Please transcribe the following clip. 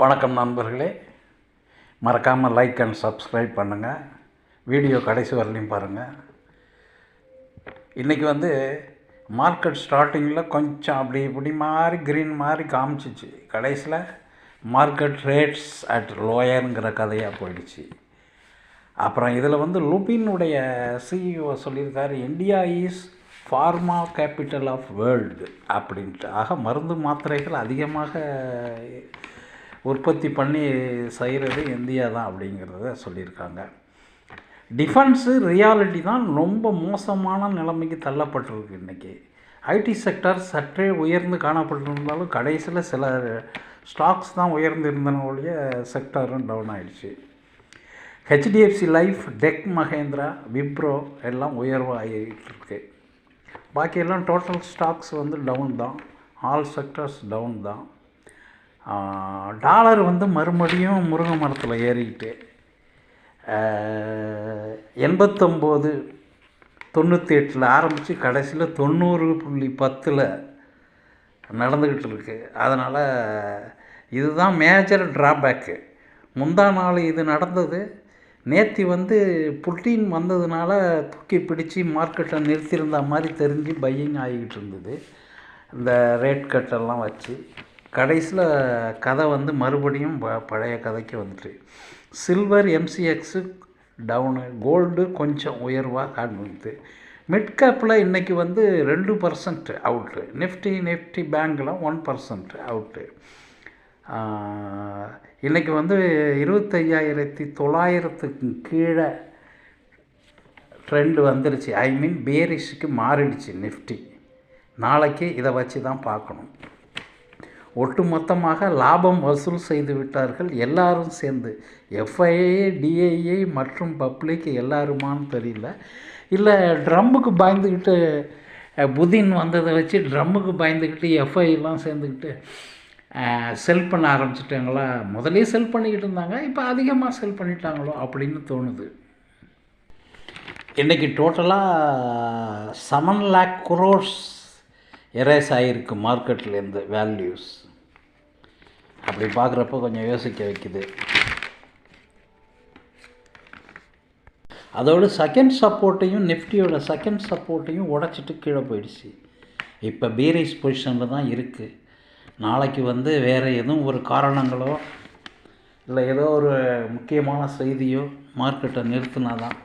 வணக்கம் நண்பர்களே. மறக்காமல் லைக் அண்ட் சப்ஸ்கிரைப் பண்ணுங்கள் வீடியோ கடைசி வரலையும் பாருங்கள் இன்றைக்கி வந்து மார்க்கெட் ஸ்டார்டிங்கில் கொஞ்சம் அப்படி இப்படி மாதிரி க்ரீன் மாதிரி காமிச்சிச்சு. கடைசியில் மார்க்கெட் ரேட்ஸ் அட் லோயருங்கிற கதையாக போயிடுச்சு. அப்புறம் இதில் வந்து லுபினுடைய சிஇஓ சொல்லியிருக்காரு India is pharma capital of world அப்படின்ட்டு ஆக மருந்து மாத்திரைகள் அதிகமாக உற்பத்தி பண்ணி செய்கிறது இந்தியா தான் அப்படிங்கிறத சொல்லியிருக்காங்க. டிஃபென்ஸு ரியாலிட்டி தான் ரொம்ப மோசமான நிலைமைக்கு தள்ளப்பட்டிருக்கு இன்றைக்கி ஐடி செக்டர் சற்றே உயர்ந்து காணப்பட்டிருந்தாலும் கடைசியில் சில ஸ்டாக்ஸ் தான் உயர்ந்து இருந்தனோடைய செக்டரும் டவுன் ஆகிடுச்சு HDFC life tech Mahindra Wipro எல்லாம் உயர்வாகிட்டுருக்கு பாக்கியெல்லாம் டோட்டல் ஸ்டாக்ஸ் வந்து டவுன் தான். ஆல் செக்டர்ஸ் டவுன் தான். டாலர் வந்து மறுபடியும் முருங்கை மரத்தில் ஏறிக்கிட்டு. எண்பத்தொம்போது தொண்ணூற்றி எட்டில் ஆரம்பித்து கடைசியில் தொண்ணூறு புள்ளி பத்தில் நடந்துக்கிட்டு இருக்கு. அதனால் இதுதான் மேஜர் ட்ராபேக்கு முந்தா நாள் இது நடந்தது. நேற்று வந்து புட்டின் வந்ததுனால தூக்கி பிடிச்சி மார்க்கெட்டை நிறுத்தியிருந்த மாதிரி தெரிஞ்சு பையிங் ஆகிக்கிட்டு இருந்தது. இந்த ரேட் கட்டெல்லாம் வச்சு. கடைசியில் கதை வந்து மறுபடியும் ப பழைய கதைக்கு வந்துட்டு சில்வர் எம்சிஎக்ஸு டவுனு கோல்டு கொஞ்சம் உயர்வாக காண்பித்து மிட்கேப்பில் இன்றைக்கி வந்து ரெண்டு பர்சன்ட் அவுட்டு நிஃப்டி நிஃப்டி பேங்கில் ஒன் பர்சன்ட் அவுட்டு இன்றைக்கி வந்து இருபத்தையாயிரத்தி தொள்ளாயிரத்துக்கு கீழே ட்ரெண்டு வந்துருச்சு. ஐ மீன் பேரிஷுக்கு மாறிடுச்சு நிஃப்டி நாளைக்கு இதை வச்சு தான் பார்க்கணும். ஒட்டுமொத்தமாக லாபம் வசூல் செய்து விட்டார்கள். எல்லாரும் சேர்ந்து. எஃப்ஐஏ டிஐஏ மற்றும் பப்ளிக் எல்லாருமான்னு தெரியல. இல்லை ட்ரம்முக்கு பயந்துக்கிட்டு புதின் வந்ததை வச்சு ட்ரம்முக்கு பயந்துக்கிட்டு எஃப்ஐலாம் சேர்ந்துக்கிட்டு செல் பண்ண ஆரம்பிச்சிட்டாங்களா? முதலே செல் பண்ணிக்கிட்டு இருந்தாங்க. இப்போ அதிகமாக செல் பண்ணிட்டாங்களோ அப்படின்னு தோணுது. இன்றைக்கி டோட்டலாக செவன் லேக் குரோர்ஸ் எரேஸ் ஆகிருக்கு மார்க்கெட்லேருந்து வேல்யூஸ் அப்படி பார்க்குறப்ப கொஞ்சம் யோசிக்க வைக்குது. அதோட செகண்ட் சப்போர்ட்டையும் நிஃப்டியோட செகண்ட் சப்போர்ட்டையும் உடச்சிட்டு கீழே போயிடுச்சு. இப்போ பீரேஜ் பொசிஷனில் தான் இருக்குது நாளைக்கு வந்து வேறு எதுவும் ஒரு காரணங்களோ இல்லை ஏதோ ஒரு முக்கியமான செய்தியோ மார்க்கெட்டை நிறுத்தினா தான்